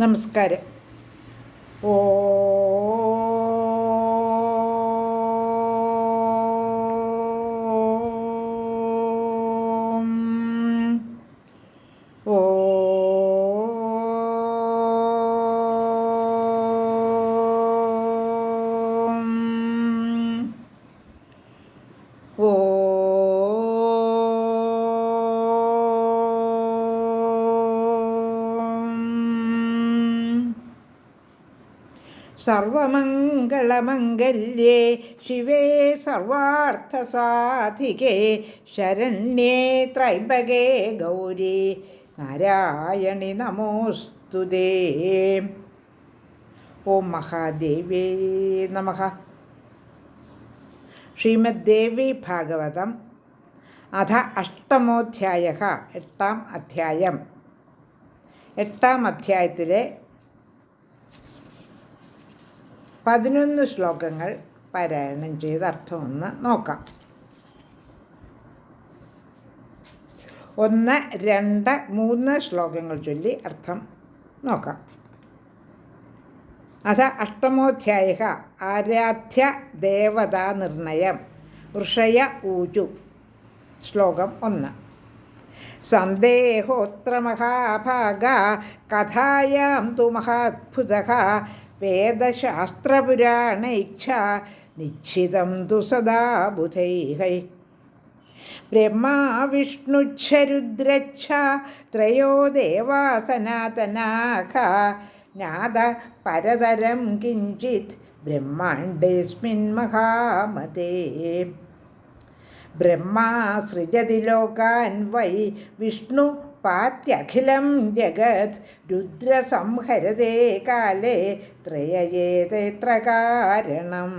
നമസ്കാരം. സർവമംഗളമംഗല്യേ ശിവേ സർവാർത്ഥസാധികേ ശരണ്യേ ത്രൈബകേ ഗൗരി. നാരായണി നമോസ്തുതേ ഓം മഹാദേവേ നമ. ശ്രീമദ്ദേവി ഭാഗവതം അധ അഷ്ടമോധ്യായ എട്ടാം അധ്യായം. എട്ടാം അധ്യായത്തിലെ പതിനൊന്ന് ശ്ലോകങ്ങൾ പാരായണം ചെയ്ത് അർത്ഥമൊന്ന് നോക്കാം. ഒന്ന് രണ്ട് മൂന്ന് ശ്ലോകങ്ങൾ ചൊല്ലി അർത്ഥം നോക്കാം. അഥ അഷ്ടമോധ്യായ ആരാധ്യ ദേവതാ നിർണയം ഋഷയ ഊജു. ശ്ലോകം ഒന്ന്. സന്ദേഹോത്ര മഹാഭാഗ കഥായാം തു മഹാത്ഭുത വേദശാസ്ത്രപുരാണൈച്ഛ നിശ്ചിതം തു സദാ ബുധൈഹൈ. ബ്രഹ്മാ വിഷ്ണുച്ഛരുദ്രച്ഛ ത്രയോ ദേവാ നാദ പരതരം കിഞ്ചിത് ബ്രഹ്മാണ്ടേസ്മിൻ മഹാമതേ. ബ്രഹ്മാ സൃജതി ലോകാൻ വൈ വിഷ്ണു പാത്യഖിലം ജഗത് രുദ്രസംഹരതേ കാലേ ത്രയയേതേത്ര കാരണം.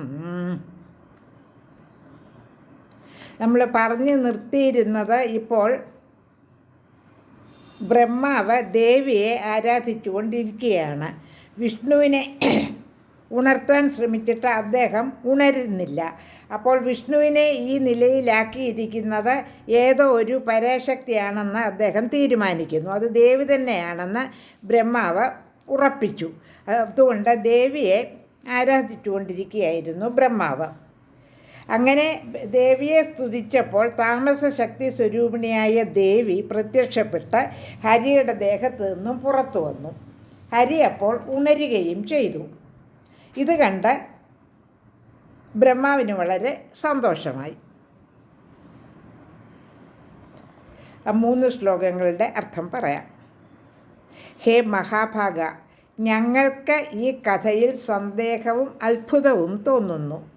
നമ്മൾ പറഞ്ഞു നിർത്തിയിരുന്നത് ഇപ്പോൾ ബ്രഹ്മാവ് ദേവിയെ ആരാധിച്ചുകൊണ്ടിരിക്കുകയാണ്. വിഷ്ണുവിനെ ഉണർത്താൻ ശ്രമിച്ചിട്ട് അദ്ദേഹം ഉണരുന്നില്ല. അപ്പോൾ വിഷ്ണുവിനെ ഈ നിലയിലാക്കിയിരിക്കുന്നത് ഏതോ ഒരു പരാശക്തിയാണെന്ന് അദ്ദേഹം തീരുമാനിക്കുന്നു. അത് ദേവി തന്നെയാണെന്ന് ബ്രഹ്മാവ് ഉറപ്പിച്ചു. അതുകൊണ്ട് ദേവിയെ ആരാധിച്ചുകൊണ്ടിരിക്കുകയായിരുന്നു ബ്രഹ്മാവ്. അങ്ങനെ ദേവിയെ സ്തുതിച്ചപ്പോൾ താമസശക്തി സ്വരൂപിണിയായ ദേവി പ്രത്യക്ഷപ്പെട്ട് ഹരിയുടെ ദേഹത്ത് നിന്നും പുറത്തു വന്നു. ഹരി അപ്പോൾ ഉണരുകയും ചെയ്തു. ഇത് കണ്ട് ബ്രഹ്മാവിന് വളരെ സന്തോഷമായി. ആ മൂന്ന് ശ്ലോകങ്ങളുടെ അർത്ഥം പറയാം. ഹേ മഹാഭാഗ ഞങ്ങൾക്ക് ഈ കഥയിൽ സന്ദേഹവും അത്ഭുതവും തോന്നുന്നു.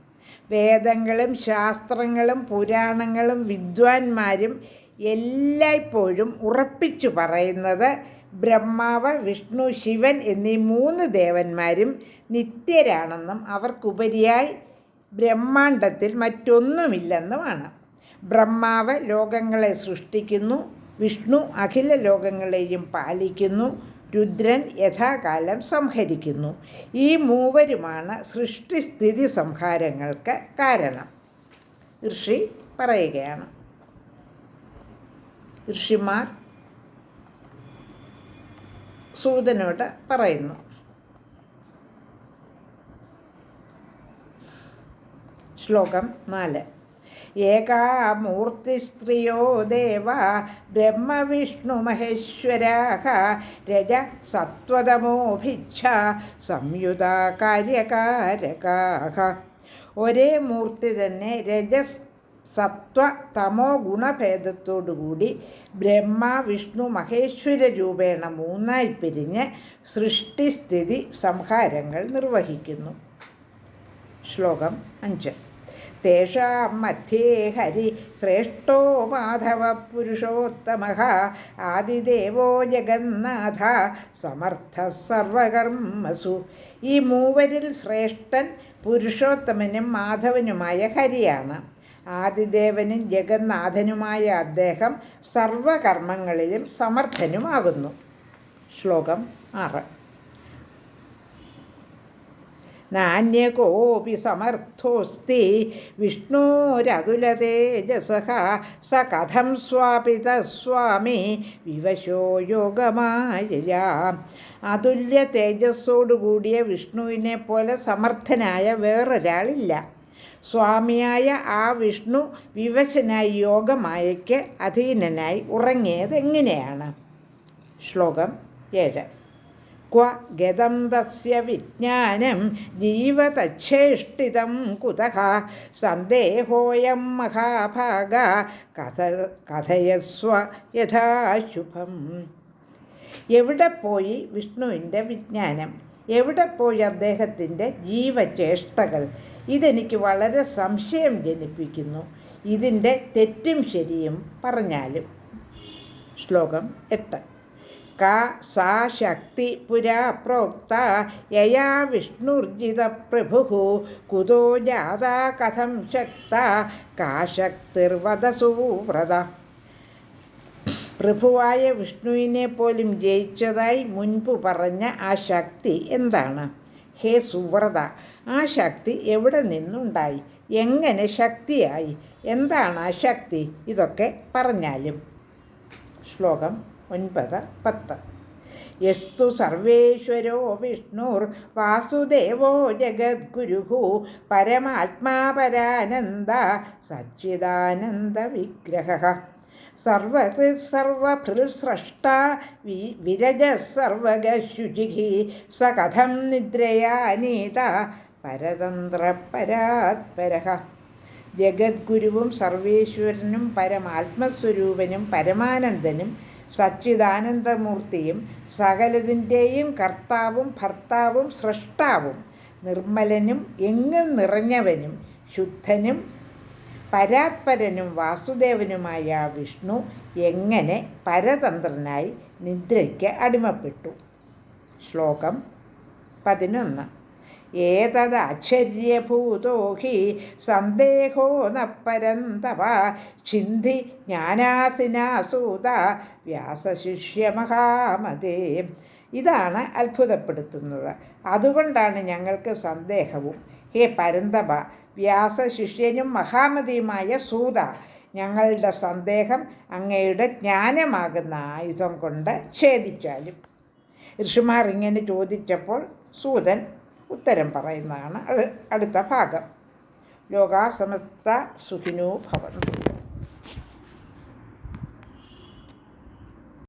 വേദങ്ങളും ശാസ്ത്രങ്ങളും പുരാണങ്ങളും വിദ്വാൻമാരും എല്ലായ്പ്പോഴും ഉറപ്പിച്ചു പറയുന്നത് ബ്രഹ്മാവ് വിഷ്ണു ശിവൻ എന്നീ മൂന്ന് ദേവന്മാരും നിത്യരാണെന്നും അവർക്കുപരിയായി ബ്രഹ്മാണ്ടത്തിൽ മറ്റൊന്നുമില്ലെന്നുമാണ്. ബ്രഹ്മാവ് ലോകങ്ങളെ സൃഷ്ടിക്കുന്നു വിഷ്ണു അഖില ലോകങ്ങളെയും പാലിക്കുന്നു രുദ്രൻ യഥാകാലം സംഹരിക്കുന്നു. ഈ മൂവരുമാണ് സൃഷ്ടിസ്ഥിതി സംഹാരങ്ങൾക്ക് കാരണം. ഋഷി പറയുകയാണ്. ഋഷിമാർ സൂതനോട് പറയുന്നു. ശ്ലോകം നാല്. ഏകാമൂർത്തിസ്ത്രിയോ ദേവ ബ്രഹ്മവിഷ്ണുമഹേശ്വരാः രജ സത്വതമോഭിച്ഛ സംയുത കാര്യകാരകാഹ. ഒരേ മൂർത്തി തന്നെ രജസ് സത്വ തമോ ഗുണഭേദത്തോടുകൂടി ബ്രഹ്മ വിഷ്ണു മഹേശ്വര രൂപേണ മൂന്നായി പിരിഞ്ഞ് സൃഷ്ടിസ്ഥിതി സംഹാരങ്ങൾ നിർവഹിക്കുന്നു. ശ്ലോകം അഞ്ച്. തേഷാം മധ്യേ ഹരി ശ്രേഷ്ഠോ മാധവ പുരുഷോത്തമ ആദിദേവോ ജഗന്നാഥ സമർത്ഥ സർവകർമ്മസു. ഈ മൂവരിൽ ശ്രേഷ്ഠൻ പുരുഷോത്തമനും മാധവനുമായ ഹരിയാണ്. ആദിദേവനും ജഗന്നാഥനുമായ അദ്ദേഹം സർവകർമ്മങ്ങളിലും സമർത്ഥനുമാകുന്നു. ശ്ലോകം ആറ്. നാന്യകോപി സമർത്ഥോസ്തി വിഷ്ണോരതുലതേജസഹ സ കഥം സ്വാപിത സ്വാമി വിവശോ യോഗമായ അതുല്യ തേജസ്സോടുകൂടിയ വിഷ്ണുവിനെ പോലെ സമർത്ഥനായ വേറൊരാളില്ല. സ്വാമിയായ ആ വിഷ്ണു വിവശനായി യോഗമായയ്ക്ക് അധീനനായി ഉറങ്ങിയത് എങ്ങനെയാണ്? ശ്ലോകം ഏഴ്. ക്വ ഗതം തസ്യ വിജ്ഞാനം ജീവതച്ഛേഷ്ടിതം കുതഃ സന്ദേഹോയം മഹാഭാഗ കഥ കഥയസ്വ യഥാശുഭം. എവിടെ പോയി വിഷ്ണുവിന്റെ വിജ്ഞാനം? എവിടെ പോയി അദ്ദേഹത്തിന്റെ ജീവചേഷ്ടകൾ? ഇതെനിക്ക് വളരെ സംശയം ജനിപ്പിക്കുന്നു. ഇതിന്റെ തെറ്റും ശരിയും പറഞ്ഞാലും. ശ്ലോകം എട്ട്. കാ സാ ശക്തി പുരാ പ്രോക്ത യയാ വിഷ്ണുർജിത പ്രഭു കുതോ ജാഥാ കഥം ശക്ത കാ ശക്തിർവദസു വ്രത. പ്രഭുവായ വിഷ്ണുവിനെ പോലും ജയിച്ചതായി മുൻപ് പറഞ്ഞ ആ ശക്തി എന്താണ്? ഹേ സുവ്രത ആ ശക്തി എവിടെ നിന്നുണ്ടായി? എങ്ങനെ ശക്തിയായി? എന്താണ് ആ ശക്തി? ഇതൊക്കെ പറഞ്ഞാലും. ശ്ലോകം ഒൻപത് പത്ത്. യസ്തു സർവേശ്വരോ വിഷ്ണുർ വാസുദേവോ ജഗദ്ഗുരു പരമാത്മാ പരാനന്ദ സച്ചിദാനന്ദ വിഗ്രഹ. സർവകൃസർവഭൃൽസ്രഷ്ട വി വിരജ സർവഗശുചി സ കഥം നിദ്രയാനീത പരതന്ത്ര പരാത്പര. ജഗദ്ഗുരുവും സർവേശ്വരനും പരമാത്മസ്വരൂപനും പരമാനന്ദനും സച്ചിദാനന്ദമൂർത്തിയും സകലതിന്റെയും കർത്താവും ഭർത്താവും സൃഷ്ടാവും നിർമ്മലനും എങ്ങും നിറഞ്ഞവനും ശുദ്ധനും പരാത്പരനും വാസുദേവനുമായ വിഷ്ണു എങ്ങനെ പരതന്ത്രനായി നിദ്രയ്ക്ക് അടിമപ്പെട്ടു? ശ്ലോകം പതിനൊന്ന്. ഏതദാശ്ചര്യഭൂതോ ഹി സന്ദേഹോ ന പരന്തവ? ചിന്തി ജ്ഞാനാസിനാസൂത. വ്യാസശിഷ്യ മഹാമതേ. ഇതാണ് അത്ഭുതപ്പെടുത്തുന്നത്. അതുകൊണ്ടാണ് ഞങ്ങൾക്ക് സന്ദേഹവും ഹേ പരന്തപ വ്യാസശിഷ്യനും മഹാമതിയുമായ സൂത ഞങ്ങളുടെ സന്ദേഹം അങ്ങയുടെ ജ്ഞാനമാകുന്ന ആയുധം കൊണ്ട് ഛേദിച്ചാലും. ഋഷിമാർ ഇങ്ങനെ ചോദിച്ചപ്പോൾ സൂതൻ ഉത്തരം പറയുന്നതാണ് അടുത്ത ഭാഗം. ലോകാസമസ്ത സുഖിനോ ഭവന്തു.